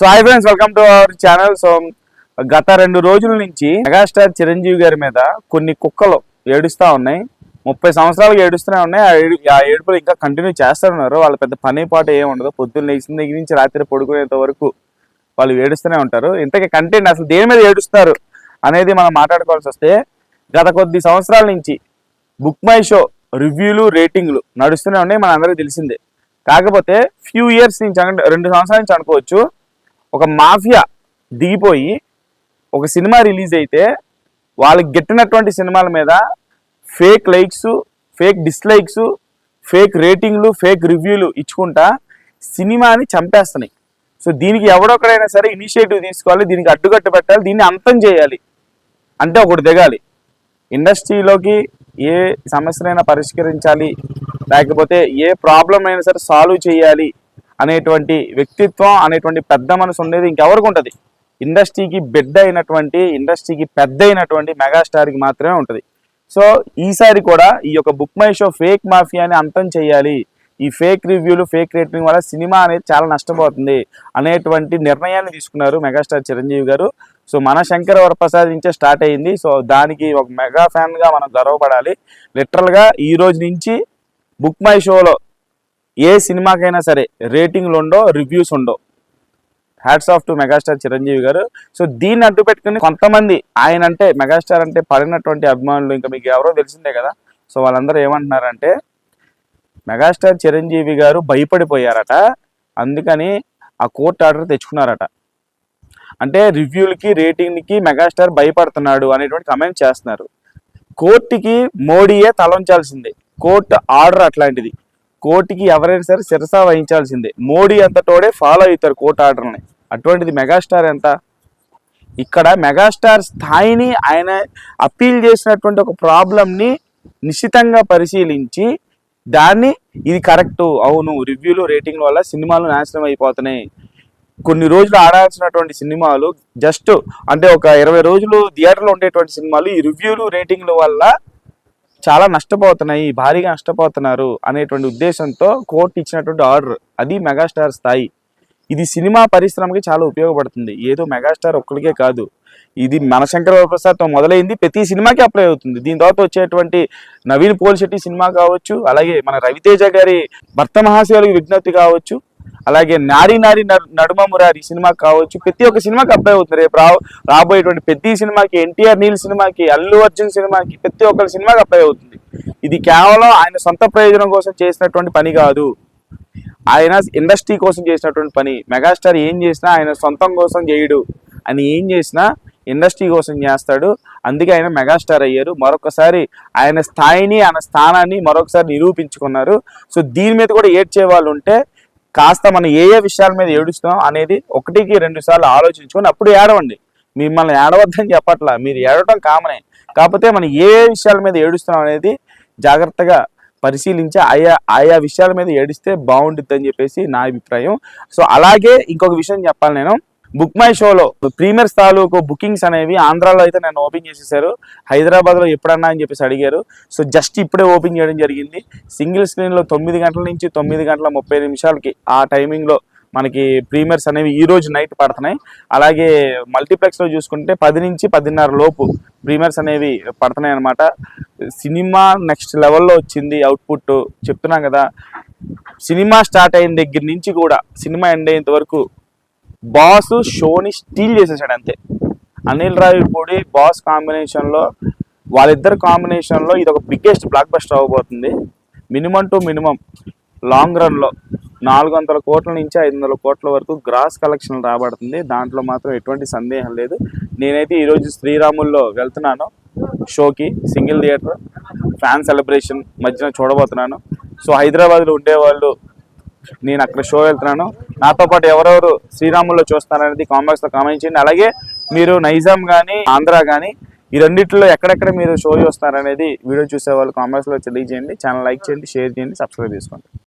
So hi friends welcome to our channel so గత రెండు రోజుల నుంచి మెగాస్టార్ చిరంజీవి గారి మీద కొన్ని కుక్కలు ఏడుస్తా ఉన్నాయి. ముప్పై సంవత్సరాలుగా ఏడుస్తూనే ఉన్నాయి. ఆ ఏడు ఆ ఏడుపులు ఇంకా కంటిన్యూ చేస్తూ ఉన్నారు. వాళ్ళ పెద్ద పని పాట ఏమి ఉండదు. పొద్దున్న లేచిన దగ్గర నుంచి రాత్రి పడుకునేంత వరకు వాళ్ళు ఏడుస్తూనే ఉంటారు. ఇంతకీ కంటెంట్ అసలు దేని మీద ఏడుస్తారు అనేది మనం మాట్లాడుకోవాల్సి వస్తే గత కొద్ది సంవత్సరాల నుంచి బుక్ మై షో రివ్యూలు రేటింగ్లు నడుస్తూనే ఉన్నాయి. మన అందరికీ తెలిసిందే. కాకపోతే ఫ్యూ ఇయర్స్ నుంచి అంటే రెండు సంవత్సరాల నుంచి అనుకోవచ్చు. ఒక మాఫియా దిగిపోయి ఒక సినిమా రిలీజ్ అయితే వాళ్ళకి గెట్టినటువంటి సినిమాల మీద fake likes fake dislikes fake రేటింగ్లు ఫేక్ రివ్యూలు ఇచ్చుకుంటా సినిమాని చంపేస్తున్నాయి. సో దీనికి ఎవడొక్కడైనా సరే ఇనిషియేటివ్ తీసుకోవాలి దీనికి అడ్డుకట్టు పెట్టాలి దీన్ని అంతం చేయాలి. అంటే ఒకటి దిగాలి. ఇండస్ట్రీలోకి ఏ సమస్యనైనా పరిష్కరించాలి లేకపోతే ఏ ప్రాబ్లం అయినా సరే సాల్వ్ చేయాలి అనేటువంటి వ్యక్తిత్వం అనేటువంటి పెద్ద మనసు ఉండేది ఇంకెవరికి ఉంటుంది? ఇండస్ట్రీకి బిడ్డ అయినటువంటి ఇండస్ట్రీకి పెద్ద అయినటువంటి మెగాస్టార్కి మాత్రమే ఉంటుంది. సో ఈసారి కూడా ఈ యొక్క బుక్ మై షో ఫేక్ మాఫియాని అంతం చేయాలి. ఈ ఫేక్ రివ్యూలు ఫేక్ రేటింగ్ వల్ల సినిమా అనేది చాలా నష్టపోతుంది అనేటువంటి నిర్ణయాన్ని తీసుకున్నారు మెగాస్టార్ చిరంజీవి గారు. సో మన శంకర వరప్రసాద్ నుంచే స్టార్ట్ అయ్యింది సో దానికి ఒక మెగా ఫ్యాన్గా మనం గర్వపడాలి. లిటరల్గా ఈ రోజు నుంచి బుక్ మై షోలో ఏ సినిమాకైనా సరే రేటింగ్లు ఉండో reviews undo. Hats off to megastar Chiranjeevi garu. So దీన్ని అడ్డు పెట్టుకుని కొంతమంది ఆయన అంటే మెగాస్టార్ అంటే పడినటువంటి అభిమానులు ఇంకా మీకు ఎవరో తెలిసిందే కదా. సో వాళ్ళందరూ ఏమంటున్నారంటే మెగాస్టార్ చిరంజీవి గారు భయపడిపోయారట. అందుకని ఆ కోర్టు ఆర్డర్ తెచ్చుకున్నారట. అంటే రివ్యూలకి రేటింగ్కి మెగాస్టార్ భయపడుతున్నాడు అనేటువంటి కమెంట్ చేస్తున్నారు. కోర్టుకి మోడీయే తలంచాల్సిందే. కోర్టు ఆర్డర్ అట్లాంటిది. కోర్టుకి ఎవరైనా సరే శిరస వహించాల్సిందే. మోడీ అంతటోడే ఫాలో అవుతారు కోర్టు ఆర్డర్ని అటువంటిది మెగాస్టార్ ఎంత? ఇక్కడ మెగాస్టార్ స్థాయిని ఆయన అప్పీల్ చేసినటువంటి ఒక ప్రాబ్లంని నిశ్చితంగా పరిశీలించి దాన్ని ఇది కరెక్ట్ అవును రివ్యూలు రేటింగ్ వల్ల సినిమాలు నాశనం అయిపోతున్నాయి. కొన్ని రోజులు ఆడాల్సినటువంటి సినిమాలు జస్ట్ అంటే ఒక ఇరవై రోజులు థియేటర్లో ఉండేటువంటి సినిమాలు ఈ రివ్యూలు రేటింగ్ల వల్ల చాలా నష్టపోతున్నాయి భారీగా నష్టపోతున్నారు అనేటువంటి ఉద్దేశంతో కోర్టు ఇచ్చినటువంటి ఆర్డర్ అది మెగాస్టార్ స్థాయి. ఇది సినిమా పరిశ్రమకి చాలా ఉపయోగపడుతుంది. ఏదో మెగాస్టార్ ఒక్కడికే కాదు. ఇది మనశంకర ప్రసాద్తో మొదలైంది ప్రతి సినిమాకి అప్లై అవుతుంది. దీని తర్వాత వచ్చేటువంటి నవీన్ పోల్శెట్టి సినిమా కావచ్చు అలాగే మన రవితేజ గారి భర్త మహాశివులకు విజ్ఞప్తి కావచ్చు. అలాగే నారి నారి నడు- నడుమ మురారి సినిమా కావచ్చు ప్రతి ఒక్క సినిమాకి అబ్బాయి అవుతుంది. రేపు రా రాబోయేటువంటి ప్రతి సినిమాకి ఎన్టీఆర్ నీల్ సినిమాకి అల్లు అర్జున్ సినిమాకి ప్రతి ఒక్కరి సినిమాకి అబ్బాయి అవుతుంది. ఇది కేవలం ఆయన సొంత ప్రయోజనం కోసం చేసినటువంటి పని కాదు. ఆయన ఇండస్ట్రీ కోసం చేసినటువంటి పని. మెగాస్టార్ ఏం చేసినా ఆయన సొంతం కోసం చేయడు. అని ఏం చేసినా ఇండస్ట్రీ కోసం చేస్తాడు. అందుకే ఆయన మెగాస్టార్ అయ్యారు. మరొకసారి ఆయన స్థాయిని ఆయన స్థానాన్ని మరొకసారి నిరూపించుకున్నారు. సో దీని మీద కూడా ఏడ్చే వాళ్ళు ఉంటే కాస్త మనం ఏ ఏ విషయాల మీద ఏడుస్తాం అనేది ఒకటికి రెండు సార్లు ఆలోచించుకొని అప్పుడు ఏడవండి. మిమ్మల్ని ఏడవద్దని చెప్పట్లా. మీరు ఏడవటం కామనే. కాకపోతే మనం ఏ ఏ విషయాల మీద ఏడుస్తున్నాం అనేది జాగ్రత్తగా పరిశీలించి ఆయా ఆయా విషయాల మీద ఏడిస్తే బాగుంటుంది అని చెప్పేసి నా అభిప్రాయం. సో అలాగే ఇంకొక విషయం చెప్పాలి నేను. బుక్ మై షోలో ప్రీమియర్స్ తాలూకు బుకింగ్స్ అనేవి ఆంధ్రాలో అయితే నన్ను ఓపెన్ చేసేసారు. హైదరాబాద్లో ఎప్పుడన్నా అని చెప్పేసి అడిగారు. సో జస్ట్ ఇప్పుడే ఓపెన్ చేయడం జరిగింది. సింగిల్ స్క్రీన్లో తొమ్మిది గంటల నుంచి తొమ్మిది గంటల ముప్పై నిమిషాలకి ఆ టైమింగ్లో మనకి ప్రీమియర్స్ అనేవి ఈ రోజు నైట్ పడుతున్నాయి. అలాగే మల్టీప్లెక్స్లో చూసుకుంటే పది నుంచి పదిన్నర లోపు ప్రీమియర్స్ అనేవి పడుతున్నాయి అనమాట సినిమా నెక్స్ట్ లెవెల్లో వచ్చింది అవుట్పుట్ చెప్తున్నాం కదా. సినిమా స్టార్ట్ అయిన దగ్గర నుంచి కూడా సినిమా ఎండ్ అయ్యేంత వరకు బాస్ షోని స్టీల్ చేసేసాడు అంతే. అనిల్ రావిపూడి బాస్ కాంబినేషన్లో వాళ్ళిద్దరు కాంబినేషన్లో ఇది ఒక బిగ్గెస్ట్ బ్లాక్ బస్టర్ అవ్వబోతుంది మినిమం టు మినిమం లాంగ్ రన్లో నాలుగు వందల కోట్ల నుంచి ఐదు వందల కోట్ల వరకు గ్రాస్ కలెక్షన్ రాబడుతుంది. దాంట్లో మాత్రం ఎటువంటి సందేహం లేదు. నేనైతే ఈరోజు శ్రీరాముల్లో వెళ్తున్నాను. షోకి సింగిల్ థియేటర్ ఫ్యాన్ సెలబ్రేషన్ మధ్యన చూడబోతున్నాను. సో హైదరాబాద్లో ఉండేవాళ్ళు నేను అక్కడ షో వెళ్తున్నాను. నాతో పాటు ఎవరెవరు శ్రీరాముల్లో చూస్తారనేది కామెంట్స్లో కామెంట్ చేయండి అలాగే మీరు నైజాం కానీ ఆంధ్ర కానీ ఈ రెండిట్లో ఎక్కడెక్కడ మీరు షో చూస్తారనేది వీడియో చూసే వాళ్ళు కామెంట్స్లో తెలియజేయండి. ఛానల్ లైక్ చేయండి షేర్ చేయండి సబ్స్క్రైబ్ చేసుకోండి.